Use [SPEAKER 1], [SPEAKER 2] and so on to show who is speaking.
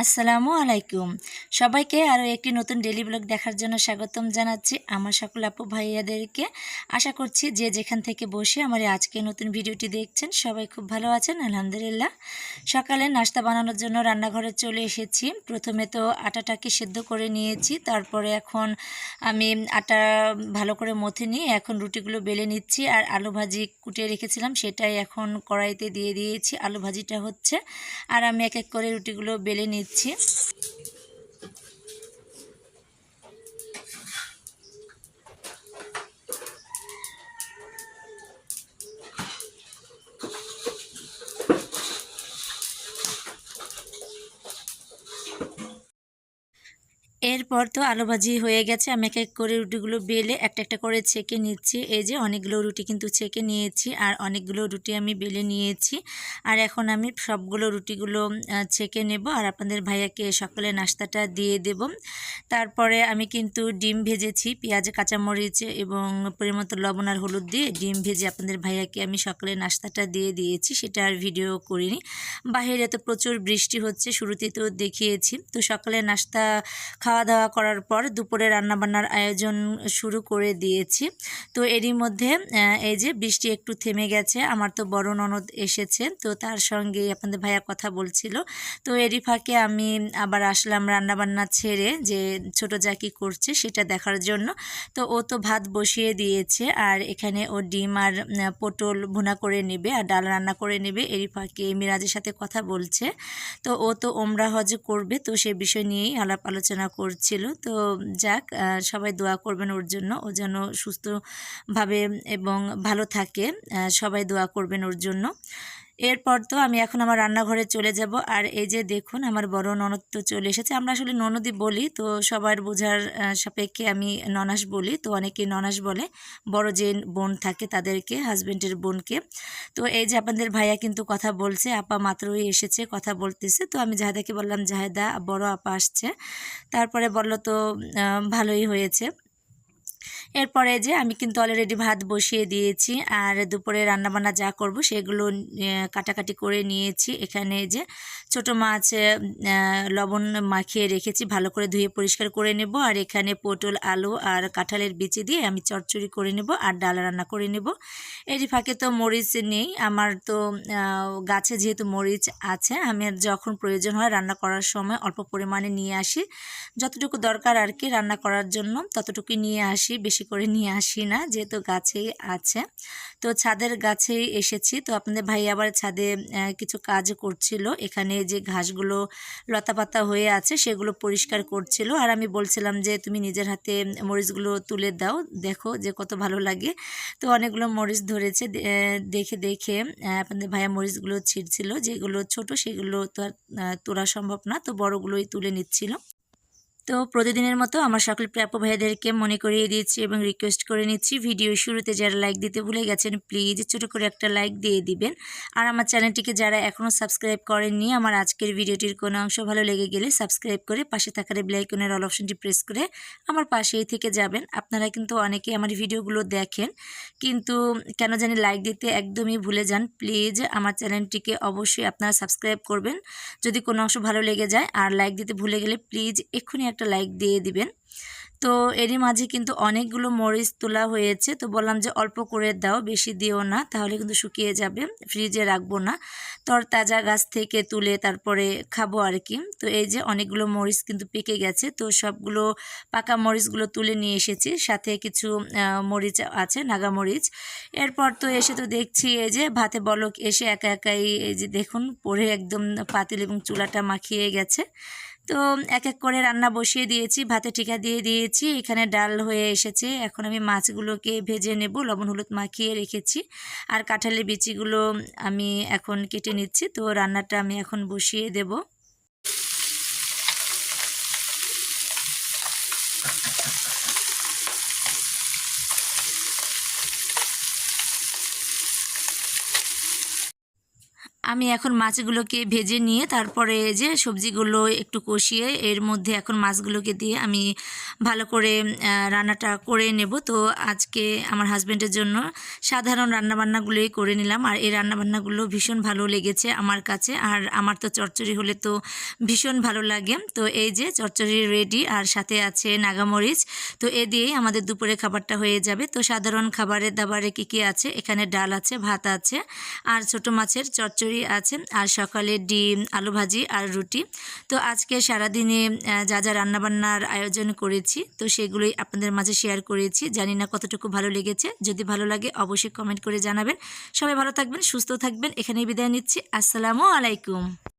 [SPEAKER 1] আসসালামু আলাইকুম। সবাইকে আরও একটি নতুন ডেলি ব্লগ দেখার জন্য স্বাগতম জানাচ্ছি আমার সকল আপু ভাইয়াদেরকে। আশা করছি যে যেখান থেকে বসে আমার আজকে নতুন ভিডিওটি দেখছেন, সবাই খুব ভালো আছেন, আলহামদুলিল্লাহ। সকালে নাস্তা বানানোর জন্য রান্নাঘরে চলে এসেছি। প্রথমে তো আটাটাকে সেদ্ধ করে নিয়েছি, তারপরে এখন আমি আটা ভালো করে মথে নিয়ে এখন রুটিগুলো বেলে নিচ্ছি আর আলু ভাজি কুটিয়ে রেখেছিলাম, সেটাই এখন কড়াইতে দিয়ে দিয়েছি। আলু ভাজিটা হচ্ছে, আর আমি এক এক করে রুটিগুলো বেলে নিচ্ছি। নিচ্ছে। এরপর তো আলু ভাজি হয়ে গেছে। আমি এক এক করে রুটিগুলো বেলে একটা একটা করে ছেঁকে নিচ্ছি। এই যে অনেকগুলো রুটি কিন্তু ছেঁকে নিয়েছি আর অনেকগুলো রুটি আমি বেলে নিয়েছি। আর এখন আমি সবগুলো রুটিগুলো ছেঁকে নেব আর আপনাদের ভাইয়াকে সকালে নাস্তাটা দিয়ে দেব। তারপরে আমি কিন্তু ডিম ভেজেছি, পেঁয়াজ, কাঁচামরিচ এবং পরিমত লবণ আর হলুদ দিয়ে ডিম ভেজে আপনাদের ভাইয়াকে আমি সকালে নাস্তাটা দিয়ে দিয়েছি। সেটা আর ভিডিও করিনি। বাইরে তো প্রচুর বৃষ্টি হচ্ছে, শুরুতে তো দেখিয়েছি। তো সকালে নাস্তা খাওয়া দাওয়া করার পর দুপুরে রান্নাবান্নার আয়োজন শুরু করে দিয়েছি। তো এরই মধ্যে এই যে বৃষ্টি একটু থেমে গেছে, আমার তো বড় ননদ এসেছে, তো তার সঙ্গে আপনাদের ভাইয়া কথা বলছিল। তো এরই ফাঁকে আমি আবার আসলাম রান্নাবান্না ছেড়ে যে ছোট যা কি করছে সেটা দেখার জন্য। তো ও তো ভাত বসিয়ে দিয়েছে আর এখানে ও ডিম আর পটল ভুনা করে নেবে আর ডাল রান্না করে নেবে। এরই ফাঁকে মিরাজের সাথে কথা বলছে। তো ও তো ওমরা হজ করবে, তো সে বিষয় নিয়েই আলাপ আলোচনা করছিল তো যাক সবাই দোয়া করবেন ওর জন্য। ও যেন সুস্থভাবে এবং ভালো থাকে। সবাই দোয়া করবেন ওর জন্য। এরপর তো আমি এখন আমার রান্নাঘরে চলে যাব। আর এই যে দেখুন, আমার বড় ননদ তো চলে এসেছে। আমরা আসলে ননদই বলি, তো সবার বোঝার সাপেক্ষে আমি ননাস বলি, তো অনেকে ননাস বলে। বড় যে বোন থাকে তাদেরকে হাজব্যান্ডের বোনকে। তো এই যে আপনাদের ভাইয়া কিন্তু কথা বলছে, আপা মাত্রই এসেছে, কথা বলতেছে। তো আমি জাহেদাকে বললাম, জাহেদা, বড় আপা আসছে। তারপরে বলল, তো ভালোই হয়েছে। এরপরে যে আমি কিন্তু অলরেডি ভাত বসিয়ে দিয়েছি, আর দুপুরে রান্নাবান্না যা করব সেগুলো কাটাকাটি করে নিয়েছি। এখানে যে ছোট মাছ লবণ মাখিয়ে রেখেছি, ভালো করে ধুয়ে পরিষ্কার করে নেব। আর এখানে পটল, আলু আর কাঁঠালের বিচি দিয়ে আমি চচ্চড়ি করে নেব আর ডাল রান্না করে নেব। এরই ফাঁকে তো মরিচ নেই, আমার তো গাছে যেহেতু মরিচ আছে, আমি যখন প্রয়োজন হয় রান্না করার সময় অল্প পরিমাণে নিয়ে আসি। যতটুকু দরকার আর কি রান্না করার জন্য, ততটুকুই নিয়ে আসি, বেশি করে নিয়ে আসি না, যেহেতু গাছেই আছে। তো ছাদের গাছেই এসেছি। তো আপনাদের ভাই আবার ছাদে কিছু কাজ করছিল। এখানে যে ঘাসগুলো লতাপাতা হয়ে আছে, সেগুলো পরিষ্কার করছিল। আর আমি বলছিলাম যে, তুমি নিজের হাতে মরিচগুলো তুলে দাও। দেখো যে কত ভালো লাগে। তো অনেকগুলো মরিচ ধরেছে দেখে দেখে আপনাদের ভাইয়া মরিচগুলো ছিঁড়ছিল। যেগুলো ছোট, সেগুলো তো আর তোলা সম্ভব না। তো বড়গুলোই তুলে নিচ্ছিল। তো প্রতিদিনের মতো আমার সকল প্রাপ্য ভাইয়াদেরকে মনে করিয়ে দিয়েছি এবং রিকোয়েস্ট করে নিচ্ছি। ভিডিও শুরুতে যারা লাইক দিতে ভুলে গেছেন প্লিজ ছোটো করে একটা লাইক দিয়ে দিবেন। আর আমার চ্যানেলটিকে যারা এখনও সাবস্ক্রাইব করেননি, আমার আজকের ভিডিওটির কোনো অংশ ভালো লেগে গেলে সাবস্ক্রাইব করে পাশে থাকার বেলাইকনের অল অপশনটি প্রেস করে আমার পাশেই থেকে যাবেন। আপনারা কিন্তু অনেকে আমার ভিডিওগুলো দেখেন, কিন্তু কেন জানি লাইক দিতে একদমই ভুলে যান। প্লিজ আমার চ্যানেলটিকে অবশ্যই আপনারা সাবস্ক্রাইব করবেন। যদি কোনো অংশ ভালো লেগে যায় আর লাইক দিতে ভুলে গেলে প্লিজ এক্ষুনি একটা লাইক দিয়ে দিবেন। তো এরই মাঝে কিন্তু অনেকগুলো মরিচ তোলা হয়েছে। তো বললাম যে অল্প করে দাও, বেশি দিও না, তাহলে কিন্তু শুকিয়ে যাবে। ফ্রিজে রাখব না। তর তাজা গাছ থেকে তুলে তারপরে খাব আর কি। তো এই যে অনেকগুলো মরিচ কিন্তু পেকে গেছে। তো সবগুলো পাকা মরিচগুলো তুলে নিয়ে এসেছি। সাথে কিছু মরিচ আছে, নাগা মরিচ। এরপর তো এসে তো দেখছি এই যে ভাতে বলক এসে একা একাই এই যে দেখুন, পরে একদম পাতিল এবং চুলাটা মাখিয়ে গেছে। তো এক এক করে রান্না বসিয়ে দিয়েছি, ভাতে ঠিকা দিয়ে দিয়েছি, এখানে ডাল হয়ে এসেছে। এখন আমি মাছগুলোকে ভেজে নেব, লবণ, হলুদ মাখিয়ে রেখেছি। আর কাঁঠালের বিচিগুলো আমি এখন কেটে নিচ্ছি, তো রান্নাটা আমি এখন বসিয়ে দেব। আমি এখন মাছগুলোকে ভেজে নিয়ে তারপরে যে সবজিগুলো একটু কষিয়ে এর মধ্যে এখন মাছগুলোকে দিয়ে আমি ভালো করে রান্নাটা করে নেব। তো আজকে আমার হাজব্যান্ডের জন্য সাধারণ রান্নাবান্নাগুলোই করে নিলাম আর এই রান্নাবান্নাগুলো ভীষণ ভালো লেগেছে আমার কাছে আর আমার তো চচ্চড়ি হলে তো ভীষণ ভালো লাগে। তো এই যে চচ্চড়ি রেডি আর সাথে আছে নাগামরিচ। তো এ দিয়েই আমাদের দুপুরে খাবারটা হয়ে যাবে। তো সাধারণ খাবারের দাবারে কী কী আছে? এখানে ডাল আছে, ভাত আছে আর ছোট মাছের চচ্চড়ি আছে, আর সকালে ডিম, আলু ভাজি আর রুটি। তো আজকে সারাদিনে দিনে যা যা রান্নাবান্নার আয়োজন করেছি, তো সেগুলোই আপনাদের মাঝে শেয়ার করেছি। জানি না কতটুকু ভালো লেগেছে, যদি ভালো লাগে অবশ্যই কমেন্ট করে জানাবেন। সবাই ভালো থাকবেন, সুস্থ থাকবেন, এখানেই বিদায় নিচ্ছি। আসসালামু আলাইকুম।